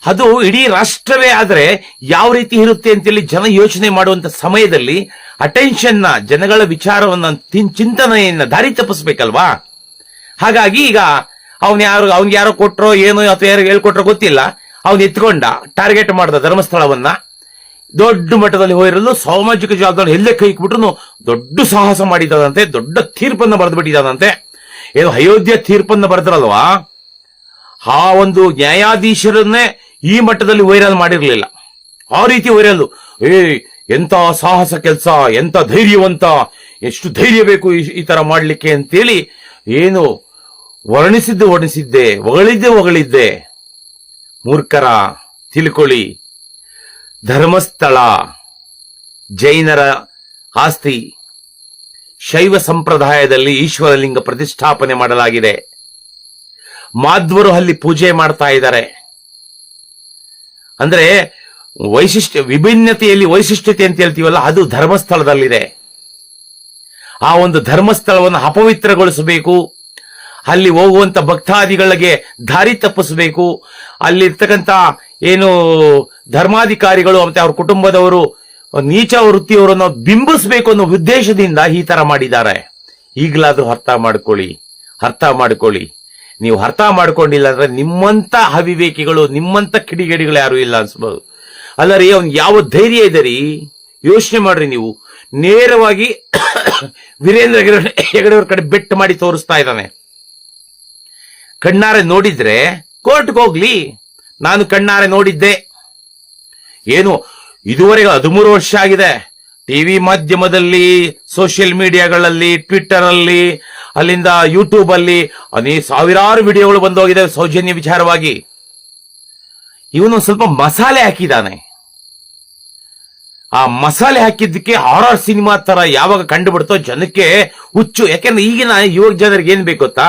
ಅದು ಇಡೀ ರಾಷ್ಟ್ರವೇ ಆದರೆ ಯಾವ ರೀತಿ ಇರುತ್ತೆ ಅಂತೇಳಿ ಜನ ಯೋಚನೆ ಮಾಡುವಂತ ಸಮಯದಲ್ಲಿ ಅಟೆನ್ಷನ್ನ ಜನಗಳ ವಿಚಾರವನ್ನ ತಿನ್- ಚಿಂತನೆಯನ್ನ ದಾರಿ ತಪ್ಪಿಸ್ಬೇಕಲ್ವಾ? ಹಾಗಾಗಿ ಈಗ ಅವನ್ ಯಾರು ಅವ್ನಿಗೆ ಯಾರೋ ಕೊಟ್ರೋ ಏನೋ ಅಥವಾ ಯಾರು ಹೇಳ್ಕೊಟ್ರೋ ಗೊತ್ತಿಲ್ಲ. ಅವನ್ ಎತ್ಕೊಂಡ ಟಾರ್ಗೆಟ್ ಮಾಡ್ದ ಧರ್ಮಸ್ಥಳವನ್ನ. ದೊಡ್ಡ ಮಟ್ಟದಲ್ಲಿ ಹೋಗಿರಲು ಸಾಮಾಜಿಕ ಜವಾಬ್ದಾರ ಎಲ್ಲೇ ಕೈ ಇಟ್ಬಿಟ್ರು ದೊಡ್ಡ ಸಾಹಸ ಮಾಡಿದ್ದಾನಂತೆ ದೊಡ್ಡ ತೀರ್ಪನ್ನ ಬರೆದು ಬಿಟ್ಟಿದ್ದಾನಂತೆ ಏನು ಅಯೋಧ್ಯೆ ತೀರ್ಪನ್ನ ಬರೆದ್ರಲ್ವಾ? ಆ ಒಂದು ನ್ಯಾಯಾಧೀಶರನ್ನೇ ಈ ಮಟ್ಟದಲ್ಲಿ ವೈರಲ್ ಮಾಡಿರ್ಲಿಲ್ಲ. ಆ ರೀತಿ ವೈರಲ್ ಏ ಎಂತ ಸಾಹಸ ಕೆಲಸ ಎಂತ ಧೈರ್ಯವಂತ, ಎಷ್ಟು ಧೈರ್ಯ ಬೇಕು ಈ- ತರ ಮಾಡ್ಲಿಕ್ಕೆ ಅಂತೇಳಿ ಏನು ವರ್ಣಿಸಿದ್ದು ವರ್ಣಿಸಿದ್ದೆ, ಹೊಗಳಿದ್ದೆ ಹೊಗಳಿದ್ದೆ. ಮೂರ್ಖರ, ತಿಳ್ಕೊಳ್ಳಿ. ಧರ್ಮಸ್ಥಳ, ಜೈನರ ಆಸ್ತಿ. ಶೈವ ಸಂಪ್ರದಾಯದಲ್ಲಿ ಈಶ್ವರಲಿಂಗ ಪ್ರತಿಷ್ಠಾಪನೆ ಮಾಡಲಾಗಿದೆ. ಮಾಧ್ವರು ಅಲ್ಲಿ ಪೂಜೆ ಮಾಡ್ತಾ ಇದ್ದಾರೆ. ಅಂದ್ರೆ ವೈಶಿಷ್ಟ್ಯ, ವಿಭಿನ್ನತೆಯಲ್ಲಿ ವೈಶಿಷ್ಟ್ಯತೆ ಅಂತ ಹೇಳ್ತೀವಲ್ಲ, ಅದು ಧರ್ಮಸ್ಥಳದಲ್ಲಿದೆ. ಆ ಒಂದು ಧರ್ಮಸ್ಥಳವನ್ನು ಅಪವಿತ್ರಗೊಳಿಸಬೇಕು. ಅಲ್ಲಿ ಹೋಗುವಂತ ಭಕ್ತಾದಿಗಳಿಗೆ ದಾರಿ ತಪ್ಪಿಸಬೇಕು. ಅಲ್ಲಿರ್ತಕ್ಕಂಥ ಏನು ಧರ್ಮಾಧಿಕಾರಿಗಳು, ಮತ್ತೆ ಅವ್ರ ಕುಟುಂಬದವರು, ನೀಚ ವೃತ್ತಿಯವರನ್ನು ಬಿಂಬಿಸಬೇಕು ಅನ್ನೋ ಉದ್ದೇಶದಿಂದ ಈ ತರ ಮಾಡಿದ್ದಾರೆ. ಈಗಲಾದ್ರೂ ಅರ್ಥ ಮಾಡ್ಕೊಳ್ಳಿ ಅರ್ಥ ಮಾಡ್ಕೊಳ್ಳಿ. ನೀವು ಅರ್ಥ ಮಾಡ್ಕೊಂಡಿಲ್ಲ ಅಂದ್ರೆ ನಿಮ್ಮಂತ ಅವಿವೇಕಿಗಳು, ನಿಮ್ಮಂತ ಕಿಡಿಗೇಡಿಗಳು ಯಾರು ಇಲ್ಲ ಅನ್ಸ್ಬೋದು. ಅಲ್ಲ ರೀ ಅವ್ನ್ ಯಾವ ಧೈರ್ಯ ಇದೆ ರೀ? ಯೋಚನೆ ಮಾಡ್ರಿ ನೀವು. ನೇರವಾಗಿ ವೀರೇಂದ್ರ ಹೆಗಡೆ ಹೆಗಡೆಯವ್ರ ಕಡೆ ಬೆಟ್ ಮಾಡಿ ತೋರಿಸ್ತಾ ಇದ್ದಾನೆ. ಕಣ್ಣಾರೆ ನೋಡಿದ್ರೆ, ಕೋರ್ಟ್ಗೆ ಹೋಗ್ಲಿ. ನಾನು ಕಣ್ಣಾರೆ ನೋಡಿದ್ದೆ. ಏನು, ಇದುವರೆಗೆ ಹದಿಮೂರು ವರ್ಷ ಆಗಿದೆ. ಟಿವಿ ಮಾಧ್ಯಮದಲ್ಲಿ ಸೋಷಿಯಲ್ ಮೀಡಿಯಾಗಳಲ್ಲಿ ಟ್ವಿಟ್ಟರ್ ಅಲ್ಲಿ ಅಲ್ಲಿಂದ ಯೂಟ್ಯೂಬ್ ಅಲ್ಲಿ ಅನೇಕ ಸಾವಿರಾರು ವಿಡಿಯೋಗಳು ಬಂದೋಗಿದೆ ಸೌಜನ್ಯ ವಿಚಾರವಾಗಿ. ಇವನು ಸ್ವಲ್ಪ ಮಸಾಲೆ ಹಾಕಿದ್ದಾನೆ ಆ ಮಸಾಲೆ ಹಾಕಿದ್ದಕ್ಕೆ ಹಾರರ್ ಸಿನಿಮಾ ತರ ಯಾವಾಗ ಕಂಡು ಬಿಡ್ತೋ ಜನಕ್ಕೆ ಹುಚ್ಚು. ಯಾಕೆಂದ್ರೆ ಈಗಿನ ಯುವಕ ಜನರಿಗೆ ಏನ್ ಬೇಕು ಗೊತ್ತಾ?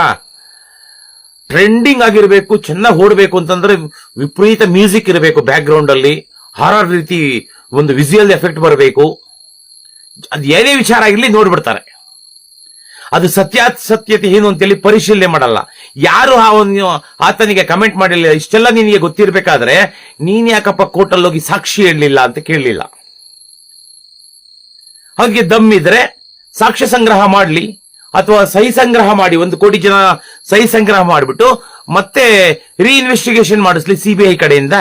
ಟ್ರೆಂಡಿಂಗ್ ಆಗಿರ್ಬೇಕು, ಚೆನ್ನಾಗಿ ಓಡಬೇಕು ಅಂತಂದ್ರೆ ವಿಪರೀತ ಮ್ಯೂಸಿಕ್ ಇರಬೇಕು ಬ್ಯಾಕ್ ಗ್ರೌಂಡ್ ಅಲ್ಲಿ. ಹಾರರ್ ರೀತಿ ಒಂದು ವಿಜುವಲ್ ಎಫೆಕ್ಟ್ ಬರಬೇಕು. ಅದು ಏನೇ ವಿಚಾರ ಆಗಿರಲಿ ನೋಡ್ಬಿಡ್ತಾರೆ. ಅದು ಸತ್ಯಾಸತ್ಯತೆ ಏನು ಅಂತೇಳಿ ಪರಿಶೀಲನೆ ಮಾಡಲ್ಲ. ಯಾರು ಅವನು ಆತನಿಗೆ ಕಮೆಂಟ್ ಮಾಡಿಲ್ಲ, ಇಷ್ಟೆಲ್ಲ ನಿನಗೆ ಗೊತ್ತಿರಬೇಕಾದ್ರೆ, ನೀನ್ ಯಾಕಪ್ಪ ಕೋರ್ಟಲ್ಲಿ ಹೋಗಿ ಸಾಕ್ಷಿ ಹೇಳಲಿಲ್ಲ ಅಂತ ಕೇಳಲಿಲ್ಲ. ಹಾಗೆ ದಮ್ ಇದ್ರೆ ಸಾಕ್ಷ್ಯ ಸಂಗ್ರಹ ಮಾಡ್ಲಿ, ಅಥವಾ ಸಹಿ ಸಂಗ್ರಹ ಮಾಡಿ, ಒಂದು ಕೋಟಿ ಜನ ಸಹಿ ಸಂಗ್ರಹ ಮಾಡಿಬಿಟ್ಟು ಮತ್ತೆ ರೀಇನ್ವೆಸ್ಟಿಗೇಷನ್ ಮಾಡಿಸ್ಲಿ ಸಿಬಿಐ ಕಡೆಯಿಂದ.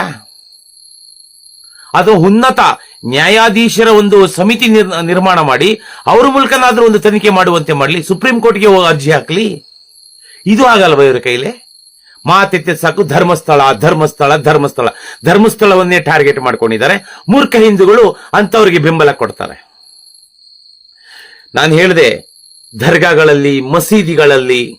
ಅಥವಾ ಉನ್ನತ ನ್ಯಾಯಾಧೀಶರ ಒಂದು ಸಮಿತಿ ನಿರ್- ನಿರ್ಮಾಣ ಮಾಡಿ, ಅವ್ರ ಮೂಲಕನಾದ್ರೂ ಒಂದು ತನಿಖೆ ಮಾಡುವಂತೆ ಮಾಡಲಿ, ಸುಪ್ರೀಂ ಕೋರ್ಟ್ಗೆ ಹೋಗಿ ಅರ್ಜಿ ಹಾಕ್ಲಿ. ಇದು ಆಗಲ್ವ ಇವರ ಕೈಲಿ? ಮಾತೆತ್ತೆ ಸಾಕು, ಧರ್ಮಸ್ಥಳ ಧರ್ಮಸ್ಥಳ ಧರ್ಮಸ್ಥಳ. ಧರ್ಮಸ್ಥಳವನ್ನೇ ಟಾರ್ಗೆಟ್ ಮಾಡ್ಕೊಂಡಿದ್ದಾರೆ. ಮೂರ್ಖ ಹಿಂದೂಗಳು ಅಂತವರಿಗೆ ಬೆಂಬಲ ಕೊಡ್ತಾರೆ. ನಾನು ಹೇಳಿದೆ, ದರ್ಗಾಗಳಲ್ಲಿ, ಮಸೀದಿಗಳಲ್ಲಿ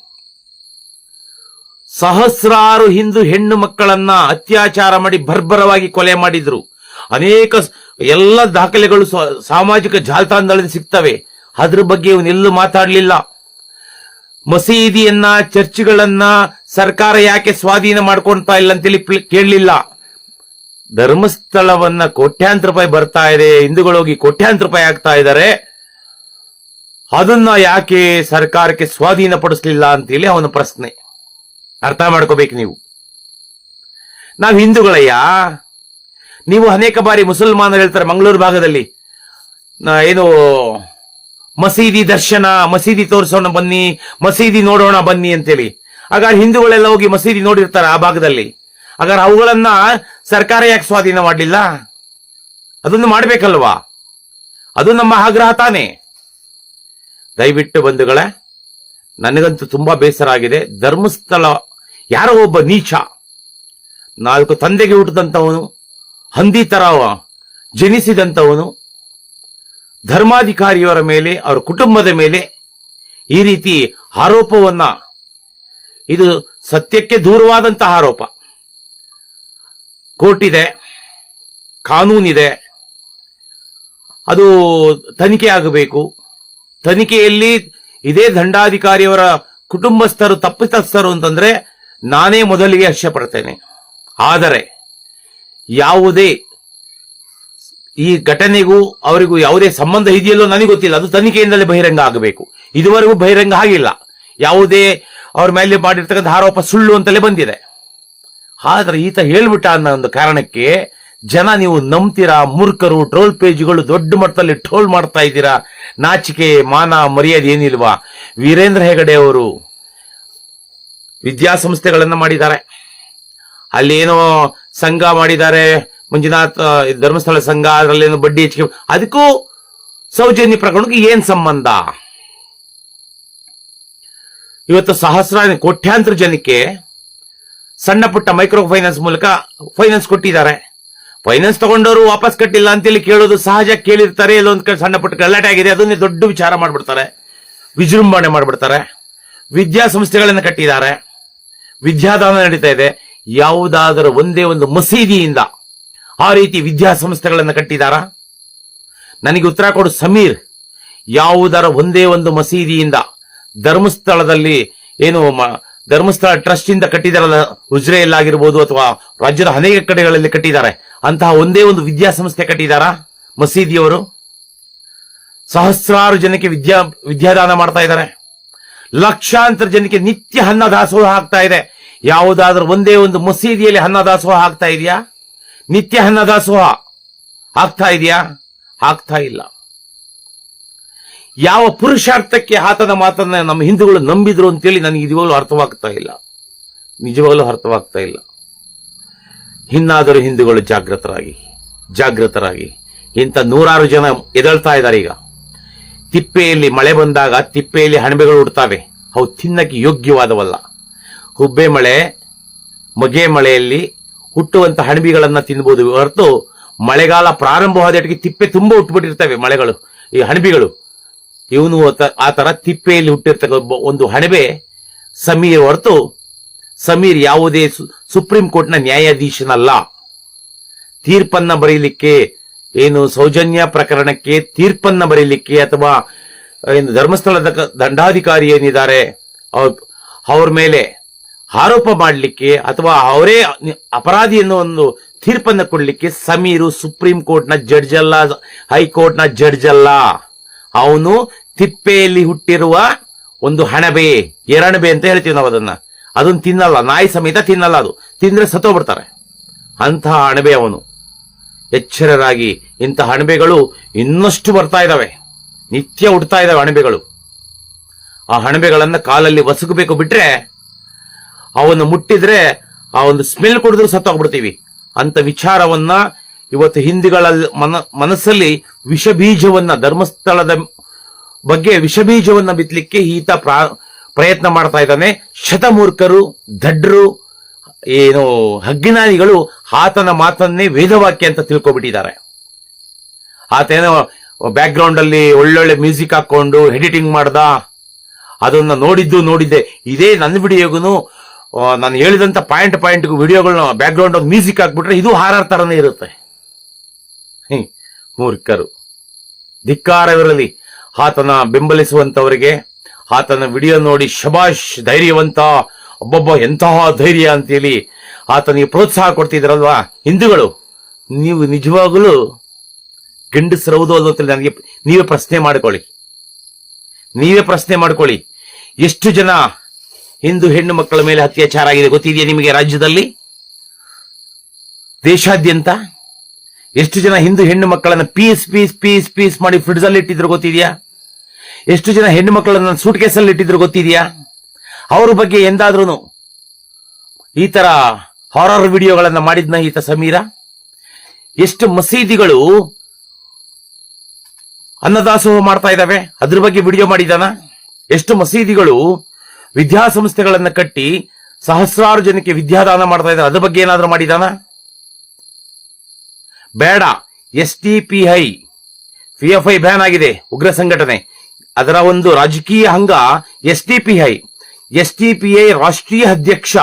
ಸಹಸ್ರಾರು ಹಿಂದೂ ಹೆಣ್ಣು ಮಕ್ಕಳನ್ನ ಅತ್ಯಾಚಾರ ಮಾಡಿ ಬರ್ಬರವಾಗಿ ಕೊಲೆ ಮಾಡಿದ್ರು. ಅನೇಕ ಎಲ್ಲ ದಾಖಲೆಗಳು ಸಾಮಾಜಿಕ ಜಾಲತಾಣದಲ್ಲಿ ಸಿಗ್ತವೆ. ಅದ್ರ ಬಗ್ಗೆ ಇವನೆಲ್ಲೂ ಮಾತಾಡಲಿಲ್ಲ. ಮಸೀದಿಯನ್ನ, ಚರ್ಚ್ಗಳನ್ನ ಸರ್ಕಾರ ಯಾಕೆ ಸ್ವಾಧೀನ ಮಾಡ್ಕೊಳ್ತಾ ಇಲ್ಲ ಅಂತೇಳಿ ಕೇಳಲಿಲ್ಲ. ಧರ್ಮಸ್ಥಳವನ್ನ ಕೋಟ್ಯಾಂತರ ರೂಪಾಯಿ ಬರ್ತಾ ಇದೆ ಹಿಂದೂಗಳು ಹೋಗಿ ಕೋಟ್ಯಾಂತರ ರೂಪಾಯಿ ಆಗ್ತಾ ಇದ್ದಾರೆ ಅದನ್ನ ಯಾಕೆ ಸರ್ಕಾರಕ್ಕೆ ಸ್ವಾಧೀನ ಪಡಿಸ್ಲಿಲ್ಲ ಅಂತೇಳಿ ಅವನ ಪ್ರಶ್ನೆ. ಅರ್ಥ ಮಾಡ್ಕೋಬೇಕು ನೀವು. ನಾವು ಹಿಂದೂಗಳಯ್ಯ? ನೀವು ಅನೇಕ ಬಾರಿ ಮುಸಲ್ಮಾನರು ಹೇಳ್ತಾರೆ ಮಂಗಳೂರು ಭಾಗದಲ್ಲಿ. ಏನು, ಮಸೀದಿ ದರ್ಶನ, ಮಸೀದಿ ತೋರಿಸೋಣ ಬನ್ನಿ, ಮಸೀದಿ ನೋಡೋಣ ಬನ್ನಿ ಅಂತೇಳಿ. ಆಗ ಹಿಂದೂಗಳೆಲ್ಲ ಹೋಗಿ ಮಸೀದಿ ನೋಡಿರ್ತಾರೆ ಆ ಭಾಗದಲ್ಲಿ. ಹಾಗಾದ್ರೆ ಅವುಗಳನ್ನ ಸರ್ಕಾರ ಯಾಕೆ ಸ್ವಾಧೀನ ಮಾಡಲಿಲ್ಲ? ಅದನ್ನು ಮಾಡಬೇಕಲ್ವಾ? ಅದು ನಮ್ಮ ಆಗ್ರಹ ತಾನೇ. ದಯವಿಟ್ಟು ಬಂಧುಗಳೇ, ನನಗಂತೂ ತುಂಬಾ ಬೇಸರ ಆಗಿದೆ. ಧರ್ಮಸ್ಥಳ, ಯಾರೋ ಒಬ್ಬ ನೀಚ, ನಾಲ್ಕು ತಂದೆಗೆ ಹುಟ್ಟಿದಂಥವನು ಹಂದಿ ತರಾವ ಜನಿಸಿದಂಥವನು ಧರ್ಮಾಧಿಕಾರಿಯವರ ಮೇಲೆ, ಅವರ ಕುಟುಂಬದ ಮೇಲೆ ಈ ರೀತಿ ಆರೋಪವನ್ನ, ಇದು ಸತ್ಯಕ್ಕೆ ದೂರವಾದಂತಹ ಆರೋಪ. ಕೋರ್ಟ್ ಇದೆ ಕಾನೂನಿದೆ, ಅದು ತನಿಖೆ ಆಗಬೇಕು. ತನಿಖೆಯಲ್ಲಿ ಇದೇ ದಂಡಾಧಿಕಾರಿಯವರ ಕುಟುಂಬಸ್ಥರು, ತಪ್ಪಿತಸ್ಥರು ಅಂತಂದ್ರೆ ನಾನೇ ಮೊದಲಿಗೆ ಹರ್ಷ ಆದರೆ ಯಾವುದೇ ಈ ಘಟನೆಗೂ ಅವರಿಗೂ ಯಾವುದೇ ಸಂಬಂಧ ಇದೆಯಲ್ಲೋ ನನಗೆ ಗೊತ್ತಿಲ್ಲ. ಅದು ತನಿಖೆಯಿಂದಲೇ ಬಹಿರಂಗ ಆಗಬೇಕು. ಇದುವರೆಗೂ ಬಹಿರಂಗ ಆಗಿಲ್ಲ. ಯಾವುದೇ ಅವ್ರ ಮೇಲೆ ಮಾಡಿರ್ತಕ್ಕಂಥ ಆರೋಪ ಸುಳ್ಳು ಅಂತಲೇ ಬಂದಿದೆ. ಆದ್ರೆ ಈತ ಹೇಳ್ಬಿಟ್ಟ ಅನ್ನೋ ಒಂದು ಕಾರಣಕ್ಕೆ ಜನ ನೀವು ನಂಬ್ತೀರಾ? ಮೂರ್ಖರು, ಟ್ರೋಲ್ ಪೇಜ್ಗಳು ದೊಡ್ಡ ಮಟ್ಟದಲ್ಲಿ ಟ್ರೋಲ್ ಮಾಡ್ತಾ ಇದ್ದೀರಾ? ನಾಚಿಕೆ, ಮಾನ, ಮರ್ಯಾದೆ ಏನಿಲ್ವಾ? ವೀರೇಂದ್ರ ಹೆಗಡೆ ಅವರು ವಿದ್ಯಾಸಂಸ್ಥೆಗಳನ್ನು ಮಾಡಿದ್ದಾರೆ. ಅಲ್ಲಿ ಏನೋ ಸಂಘ ಮಾಡಿದ್ದಾರೆ, ಮಂಜುನಾಥ್ ಧರ್ಮಸ್ಥಳ ಸಂಘ ಅದರಲ್ಲೇನೋ ಬಡ್ಡಿ ಹೆಚ್ಚಿಗೆ ಅದಕ್ಕೂ ಸೌಜನ್ಯ ಪ್ರಕರಣಕ್ಕೆ ಏನ್ ಸಂಬಂಧ? ಇವತ್ತು ಸಹಸ್ರ ಕೋಟ್ಯಾಂತರ ಜನಕ್ಕೆ ಸಣ್ಣ ಪುಟ್ಟ ಮೈಕ್ರೋ ಫೈನಾನ್ಸ್ ಮೂಲಕ ಫೈನಾನ್ಸ್ ಕೊಟ್ಟಿದ್ದಾರೆ. ಫೈನಾನ್ಸ್ ತಗೊಂಡವರು ವಾಪಸ್ ಕಟ್ಟಿಲ್ಲ ಅಂತೇಳಿ ಕೇಳೋದು ಸಹಜ, ಕೇಳಿರ್ತಾರೆ. ಇಲ್ಲೊಂದು ಕಡೆ ಸಣ್ಣ ಪುಟ್ಟ ಗಲಾಟೆ ಆಗಿದೆ, ಅದನ್ನೇ ದೊಡ್ಡ ವಿಚಾರ ಮಾಡಿಬಿಡ್ತಾರೆ. ವಿಜೃಂಭಣೆ ಮಾಡ್ಬಿಡ್ತಾರೆ. ವಿದ್ಯಾಸಂಸ್ಥೆಗಳನ್ನು ಕಟ್ಟಿದ್ದಾರೆ. ವಿದ್ಯಾದಾನ ನಡೀತಾ ಇದೆ. ಯಾವುದಾದರೂ ಒಂದೇ ಒಂದು ಮಸೀದಿಯಿಂದ ಆ ರೀತಿ ವಿದ್ಯಾಸಂಸ್ಥೆಗಳನ್ನು ಕಟ್ಟಿದಾರಾ? ನನಗೆ ಉತ್ತರ ಕೊಡು, ಸಮೀರ್. ಯಾವುದರ ಒಂದೇ ಒಂದು ಮಸೀದಿಯಿಂದ ಧರ್ಮಸ್ಥಳದಲ್ಲಿ ಏನು ಧರ್ಮಸ್ಥಳ ಟ್ರಸ್ಟ್ ಇಂದ ಕಟ್ಟಿದಾರಲ್ಲ, ಉಜ್ರೆಯಲ್ಲಾಗಿರ್ಬೋದು ಅಥವಾ ರಾಜ್ಯದ ಅನೇಕ ಕಡೆಗಳಲ್ಲಿ ಕಟ್ಟಿದ್ದಾರೆ, ಅಂತಹ ಒಂದೇ ಒಂದು ವಿದ್ಯಾಸಂಸ್ಥೆ ಕಟ್ಟಿದಾರಾ ಮಸೀದಿಯವರು? ಸಹಸ್ರಾರು ಜನಕ್ಕೆ ವಿದ್ಯಾ, ವಿದ್ಯಾದಾನ ಮಾಡ್ತಾ ಇದ್ದಾರೆ. ಲಕ್ಷಾಂತರ ಜನಕ್ಕೆ ನಿತ್ಯ ಅನ್ನ ದಾಸೋಹ ಆಗ್ತಾ ಇದೆ. ಯಾವುದಾದ್ರೂ ಒಂದೇ ಒಂದು ಮಸೀದಿಯಲ್ಲಿ ಅನ್ನದಾಸೋಹ ಆಗ್ತಾ ಇದೆಯಾ? ನಿತ್ಯ ಅನ್ನದಾಸೋಹ ಆಗ್ತಾ ಇದೆಯಾ? ಆಗ್ತಾ ಇಲ್ಲ. ಯಾವ ಪುರುಷಾರ್ಥಕ್ಕೆ ಆತನ ಮಾತನ್ನ ನಮ್ಮ ಹಿಂದೂಗಳು ನಂಬಿದ್ರು ಅಂತೇಳಿ ನನಗೆ ಇದುವಾಗಲೂ ಅರ್ಥವಾಗ್ತಾ ಇಲ್ಲ. ನಿಜವಾಗಲೂ ಅರ್ಥವಾಗ್ತಾ ಇಲ್ಲ. ಇನ್ನಾದರೂ ಹಿಂದೂಗಳು ಜಾಗೃತರಾಗಿ ಜಾಗೃತರಾಗಿ. ಇಂಥ ನೂರಾರು ಜನ ಎದಳ್ತಾ ಇದ್ದಾರೆ ಈಗ. ತಿಪ್ಪೆಯಲ್ಲಿ ಮಳೆ ಬಂದಾಗ ತಿಪ್ಪೆಯಲ್ಲಿ ಹಣಬೆಗಳು ಉಡ್ತಾವೆ. ಅವು ತಿನ್ನಕ್ಕೆ ಯೋಗ್ಯವಾದವಲ್ಲ. ಹುಬ್ಬೆ ಮಳೆ, ಮಗೆ ಮಳೆಯಲ್ಲಿ ಹುಟ್ಟುವಂತ ಹಣಬಿಗಳನ್ನ ತಿನ್ಬೋದು. ಹೊರತು ಮಳೆಗಾಲ ಪ್ರಾರಂಭವಾದಟ್ಟಿಗೆ ತಿಪ್ಪೆ ತುಂಬಾ ಹುಟ್ಟುಬಿಟ್ಟಿರ್ತವೆ ಮಳೆಗಳು, ಈ ಹಣಬಿಗಳು. ಇವನು ಆ ತರ ತಿಪ್ಪೆಯಲ್ಲಿ ಹುಟ್ಟಿರ್ತಕ್ಕ ಒಂದು ಹಣಬೆ ಸಮೀರ್ ಹೊರತು, ಸಮೀರ್ ಯಾವುದೇ ಸುಪ್ರೀಂ ಕೋರ್ಟ್ನ ನ್ಯಾಯಾಧೀಶನಲ್ಲ. ತೀರ್ಪನ್ನ ಬರೀಲಿಕ್ಕೆ ಏನು ಸೌಜನ್ಯ ಪ್ರಕರಣಕ್ಕೆ ತೀರ್ಪನ್ನ ಬರೀಲಿಕ್ಕೆ ಅಥವಾ ಏನು ಧರ್ಮಸ್ಥಳದ ದಂಡಾಧಿಕಾರಿ ಏನಿದ್ದಾರೆ ಅವ್ರ ಮೇಲೆ ಆರೋಪ ಮಾಡಲಿಕ್ಕೆ ಅಥವಾ ಅವರೇ ಅಪರಾಧಿ ಎನ್ನುವ ಒಂದು ತೀರ್ಪನ್ನು ಕೊಡಲಿಕ್ಕೆ ಸಮೀರು ಸುಪ್ರೀಂ ಕೋರ್ಟ್ನ ಜಡ್ಜ್ ಅಲ್ಲ ಹೈಕೋರ್ಟ್ನ ಜಡ್ಜ್ ಅಲ್ಲ ಅವನು ತಿಪ್ಪೆಯಲ್ಲಿ ಹುಟ್ಟಿರುವ ಒಂದು ಹಣಬೆ, ಎರಣಬೆ ಅಂತ ಹೇಳ್ತೀವಿ ನಾವು ಅದನ್ನ. ಅದನ್ನ ತಿನ್ನಲ್ಲ, ನಾಯಿ ಸಮೇತ ತಿನ್ನಲ್ಲ ಅದು. ತಿಂದ್ರೆ ಸತ್ತೋಗ್ಬಿಡ್ತಾರೆ ಅಂತಹ ಅಣಬೆ ಅವನು. ಎಚ್ಚರರಾಗಿ ಇಂತಹ ಅಣಬೆಗಳು ಇನ್ನಷ್ಟು ಬರ್ತಾ ಇದಾವೆ. ನಿತ್ಯ ಹುಡ್ತಾ ಇದ್ದಾವೆ ಅಣಬೆಗಳು ಆ ಹಣಬೆಗಳನ್ನ ಕಾಲಲ್ಲಿ ಒಸಗಬೇಕು ಬಿಟ್ರೆ ಅವನ್ನು ಮುಟ್ಟಿದ್ರೆ ಆ ಒಂದು ಸ್ಮೆಲ್ ಕುಡಿದ್ರು ಸತ್ತೋಗ್ಬಿಡ್ತೀವಿ. ಅಂತ ವಿಚಾರವನ್ನ ಇವತ್ತು ಹಿಂದಿಗಳ ಮನ, ಮನಸ್ಸಲ್ಲಿ ವಿಷಬೀಜವನ್ನ, ಧರ್ಮಸ್ಥಳದ ಬಗ್ಗೆ ವಿಷಬೀಜವನ್ನ ಬಿತ್ತಲಿಕ್ಕೆ ಈತ ಪ್ರಾ- ಪ್ರಯತ್ನ ಮಾಡ್ತಾ ಇದ್ದಾನೆ. ಶತಮೂರ್ಖರು, ದಡ್ರು, ಏನು ಹಗ್ಗಿನಾಯಿಗಳು ಆತನ ಮಾತನ್ನೇ ವೇದವಾಕ್ಯ ಅಂತ ತಿಳ್ಕೊಬಿಟ್ಟಿದ್ದಾರೆ. ಆತೇನೋ ಬ್ಯಾಕ್ ಗ್ರೌಂಡ್ ಅಲ್ಲಿ ಒಳ್ಳೊಳ್ಳೆ ಮ್ಯೂಸಿಕ್ ಹಾಕೊಂಡು ಎಡಿಟಿಂಗ್ ಮಾಡ್ದ. ಅದನ್ನ ನೋಡಿದ್ದು ನೋಡಿದ್ದೆ. ಇದೇ ನನ್ನ ವಿಡಿಯೋಗೂ ನಾನು ಹೇಳಿದಂಥ ಪಾಯಿಂಟ್ ಪಾಯಿಂಟ್ ವಿಡಿಯೋಗಳನ್ನ ಬ್ಯಾಕ್ ಗ್ರೌಂಡ್ ಮ್ಯೂಸಿಕ್ ಹಾಕ್ಬಿಟ್ರೆ ಇದು ಹಾರಾರ್ ಥರನೇ ಇರುತ್ತೆ. ಹ್ಮ್, ಮೂರ್ಖರು. ಧಿಕ್ಕಾರವಿರಲಿ. ಆತನ ಬೆಂಬಲಿಸುವಂಥವರಿಗೆ ಆತನ ವಿಡಿಯೋ ನೋಡಿ ಶಬಾಷ್ ಧೈರ್ಯವಂತ ಒಬ್ಬೊಬ್ಬ ಎಂತಹ ಧೈರ್ಯ ಅಂತೇಳಿ ಆತನಿಗೆ ಪ್ರೋತ್ಸಾಹ ಕೊಡ್ತಿದ್ರಲ್ವಾ? ಹಿಂದೂಗಳು ನೀವು ನಿಜವಾಗಲೂ ಗಂಡಸರೌದು ಅಲ್ಲೋ ಅಂತ ನನಗೆ ನೀವೇ ಪ್ರಶ್ನೆ ಮಾಡ್ಕೊಳ್ಳಿ. ನೀವೇ ಪ್ರಶ್ನೆ ಮಾಡ್ಕೊಳ್ಳಿ. ಎಷ್ಟು ಜನ ಹಿಂದೂ ಹೆಣ್ಣು ಮಕ್ಕಳ ಮೇಲೆ ಅತ್ಯಾಚಾರ ಆಗಿದೆ. ಗೊತ್ತಿದೆಯಾ ನಿಮಗೆ ರಾಜ್ಯದಲ್ಲಿ? ದೇಶಾದ್ಯಂತ ಎಷ್ಟು ಜನ ಹಿಂದೂ ಹೆಣ್ಣು ಮಕ್ಕಳನ್ನ ಪೀಸ್ ಪೀಸ್ ಪೀಸ್ ಪೀಸ್ ಮಾಡಿ ಫ್ರಿಡ್ಜ್ ಅಲ್ಲಿ ಇಟ್ಟಿದ್ರು ಗೊತ್ತಿದೆಯಾ? ಎಷ್ಟು ಜನ ಹೆಣ್ಣು ಮಕ್ಕಳನ್ನ ಸೂಟ್ ಕೇಸಲ್ಲಿ ಇಟ್ಟಿದ್ರು ಗೊತ್ತಿದೆಯಾ? ಅವ್ರ ಬಗ್ಗೆ ಎಂದಾದ್ರೂ ಈ ತರ ಹಾರರ್ ವಿಡಿಯೋಗಳನ್ನ ಮಾಡಿದ್ನ ಈತ ಸಮೀರ? ಎಷ್ಟು ಮಸೀದಿಗಳು ಅನ್ನದಾಸೋಹ ಮಾಡ್ತಾ ಇದ್ದಾವೆ? ಅದ್ರ ಬಗ್ಗೆ ವಿಡಿಯೋ ಮಾಡಿದಾನ ಎಷ್ಟು ಮಸೀದಿಗಳು ವಿದ್ಯಾಸಂಸ್ಥೆಗಳನ್ನ ಕಟ್ಟಿ ಸಹಸ್ರಾರು ಜನಕ್ಕೆ ವಿದ್ಯಾದಾನ ಮಾಡ್ತಾ ಇದ್ದಾರೆ. ಅದ್ರ ಬಗ್ಗೆ ಏನಾದರೂ ಮಾಡಿದಾನ? ಬೇಡ. S T P I, P F I ban ಆಗಿದೆ, ಉಗ್ರ ಸಂಘಟನೆ. ಅದರ ಒಂದು ರಾಜಕೀಯ ಅಂಗ S T P I. S T P I ರಾಷ್ಟ್ರೀಯ ಅಧ್ಯಕ್ಷ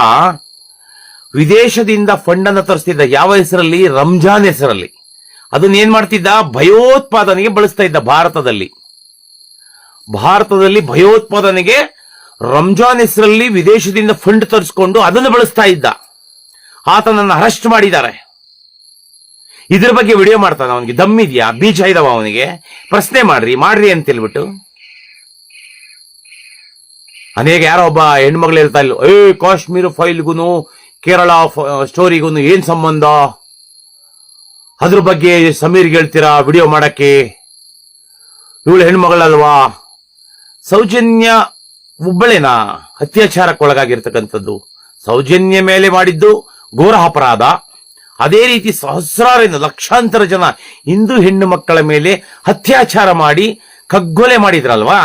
ವಿದೇಶದಿಂದ ಫಂಡ್ ಅನ್ನು ತರಿಸ್ತಿದ್ದ. ಯಾವ ಹೆಸರಲ್ಲಿ? ರಂಜಾನ್ ಹೆಸರಲ್ಲಿ. ಅದನ್ನ ಏನ್ ಮಾಡ್ತಿದ್ದ? ಭಯೋತ್ಪಾದನೆಗೆ ಬಳಸ್ತಾ ಇದ್ದ ಭಾರತದಲ್ಲಿ. ಭಾರತದಲ್ಲಿ ಭಯೋತ್ಪಾದನೆಗೆ ರಂಜಾನ್ ಹೆಸರಲ್ಲಿ ವಿದೇಶದಿಂದ ಫಂಡ್ ತರಿಸ್ಕೊಂಡು ಅದನ್ನು ಬಳಸ್ತಾ ಇದ್ದ. ಆತನನ್ನು ಅರೆಸ್ಟ್ ಮಾಡಿದ್ದಾರೆ. ಇದ್ರ ಬಗ್ಗೆ ವಿಡಿಯೋ ಮಾಡ್ತಾನ ಅವನಿಗೆ. ದಮ್ಮಿದ್ಯಾ ಬೀಜ ಇದಾವ ಅವನಿಗೆ? ಪ್ರಶ್ನೆ ಮಾಡ್ರಿ. ಮಾಡ್ರಿ ಅಂತ ಹೇಳ್ಬಿಟ್ಟು ಅನೇಕ ಯಾರೋ ಒಬ್ಬ ಹೆಣ್ಮಗಳು ಹೇಳ್ತಾ ಇಲ್ಲ ಏ, ಕಾಶ್ಮೀರ ಫೈಲ್ಗೂ ಕೇರಳ ಸ್ಟೋರಿಗೂ ಏನ್ ಸಂಬಂಧ? ಅದ್ರ ಬಗ್ಗೆ ಸಮೀರ್ ಹೇಳ್ತೀರಾ ವಿಡಿಯೋ ಮಾಡಕ್ಕೆ? ಇವಳು ಹೆಣ್ಮಗಳಲ್ವಾ? ಸೌಜನ್ಯ ಒಬ್ಬಳೇನಾ ಅತ್ಯಾಚಾರಕ್ಕೊಳಗಾಗಿರ್ತಕ್ಕಂಥದ್ದು ಸೌಜನ್ಯ ಮೇಲೆ ಮಾಡಿದ್ದು ಘೋರ ಅಪರಾಧ. ಅದೇ ರೀತಿ ಸಹಸ್ರಾರಿಂದ ಲಕ್ಷಾಂತರ ಜನ ಹಿಂದೂ ಹೆಣ್ಣು ಮಕ್ಕಳ ಮೇಲೆ ಅತ್ಯಾಚಾರ ಮಾಡಿ ಕಗ್ಗೊಲೆ ಮಾಡಿದ್ರಲ್ವಾ?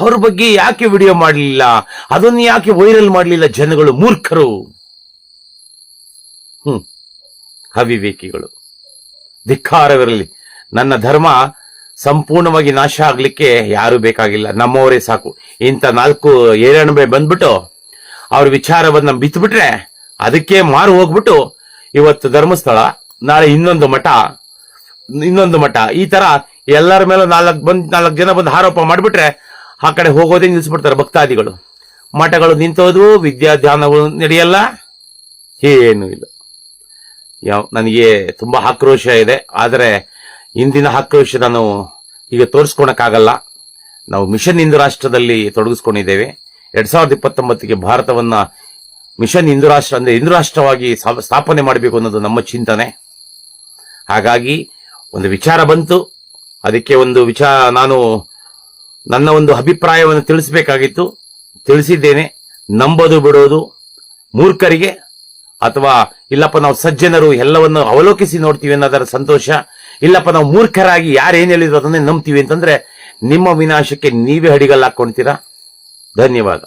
ಅವ್ರ ಬಗ್ಗೆ ಯಾಕೆ ವಿಡಿಯೋ ಮಾಡಲಿಲ್ಲ? ಅದನ್ನು ಯಾಕೆ ವೈರಲ್ ಮಾಡಲಿಲ್ಲ ಜನಗಳು, ಮೂರ್ಖರು? ಹ್ಮ್. ಅವಿವೇಕಿಗಳು. ಧಿಕ್ಕಾರವಿರಲಿ. ನನ್ನ ಧರ್ಮ ಸಂಪೂರ್ಣವಾಗಿ ನಾಶ ಆಗ್ಲಿಕ್ಕೆ ಯಾರು ಬೇಕಾಗಿಲ್ಲ. ನಮ್ಮವರೇ ಸಾಕು. ಇಂಥ ನಾಲ್ಕು ಏರಣಬೆ ಬಂದ್ಬಿಟ್ಟು ಅವ್ರ ವಿಚಾರವನ್ನ ಬಿತ್ಬಿಟ್ರೆ ಅದಕ್ಕೆ ಮಾರು ಹೋಗ್ಬಿಟ್ಟು ಇವತ್ತು ಧರ್ಮಸ್ಥಳ, ನಾಳೆ ಇನ್ನೊಂದು ಮಠ ಇನ್ನೊಂದು ಮಠ. ಈ ತರ ಎಲ್ಲರ ಮೇಲೆ ನಾಲ್ಕು ಬಂದ್, ನಾಲ್ಕು ಜನ ಬಂದು ಆರೋಪ ಮಾಡಿಬಿಟ್ರೆ ಆ ಕಡೆ ಹೋಗೋದೇ ನಿಲ್ಲಿಸ್ಬಿಡ್ತಾರೆ ಭಕ್ತಾದಿಗಳು. ಮಠಗಳು ನಿಂತೋದು ವಿದ್ಯಾ ಧ್ಯಾನಗಳು ನಡೆಯಲ್ಲ, ಏನು ಇಲ್ಲ. ಯಾವ, ನನಗೆ ತುಂಬಾ ಆಕ್ರೋಶ ಇದೆ. ಆದರೆ ಇಂದಿನ ಆಕ್ರೋಶ ನಾನು ಈಗ ತೋರಿಸ್ಕೊಳಕ್ಕಾಗಲ್ಲ ನಾವು ಮಿಷನ್ ಹಿಂದೂ ರಾಷ್ಟ್ರದಲ್ಲಿ ತೊಡಗಿಸ್ಕೊಂಡಿದ್ದೇವೆ. ಎರಡ್ ಸಾವಿರದ ಇಪ್ಪತ್ತೊಂಬತ್ತಿಗೆ ಭಾರತವನ್ನ ಮಿಷನ್ ಹಿಂದೂ ರಾಷ್ಟ್ರ ಅಂದ್ರೆ ಹಿಂದೂ ರಾಷ್ಟ್ರವಾಗಿ ಸ್ಥಾಪ- ಸ್ಥಾಪನೆ ಮಾಡಬೇಕು ಅನ್ನೋದು ನಮ್ಮ ಚಿಂತನೆ. ಹಾಗಾಗಿ ಒಂದು ವಿಚಾರ ಬಂತು. ಅದಕ್ಕೆ ಒಂದು ವಿಚಾರ ನಾನು ನನ್ನ ಒಂದು ಅಭಿಪ್ರಾಯವನ್ನು ತಿಳಿಸಬೇಕಾಗಿತ್ತು. ತಿಳಿಸಿದ್ದೇನೆ. ನಂಬೋದು ಬಿಡೋದು. ಮೂರ್ಖರಿಗೆ ಅಥವಾ ಇಲ್ಲಪ್ಪ ನಾವು ಸಜ್ಜನರು ಎಲ್ಲವನ್ನು ಅವಲೋಕಿಸಿ ನೋಡ್ತೀವಿ ಅನ್ನೋದರ ಸಂತೋಷ. ಇಲ್ಲಪ್ಪ ನಾವು ಮೂರ್ಖರಾಗಿ ಯಾರೇನು ಹೇಳಿದ್ರು ಅದನ್ನೇ ನಂಬ್ತೀವಿ ಅಂತಂದ್ರೆ ನಿಮ್ಮ ವಿನಾಶಕ್ಕೆ ನೀವೇ ಹಡಿಗಲ್ಲ ಹಾಕೊಂತೀರಾ ಧನ್ಯವಾದ.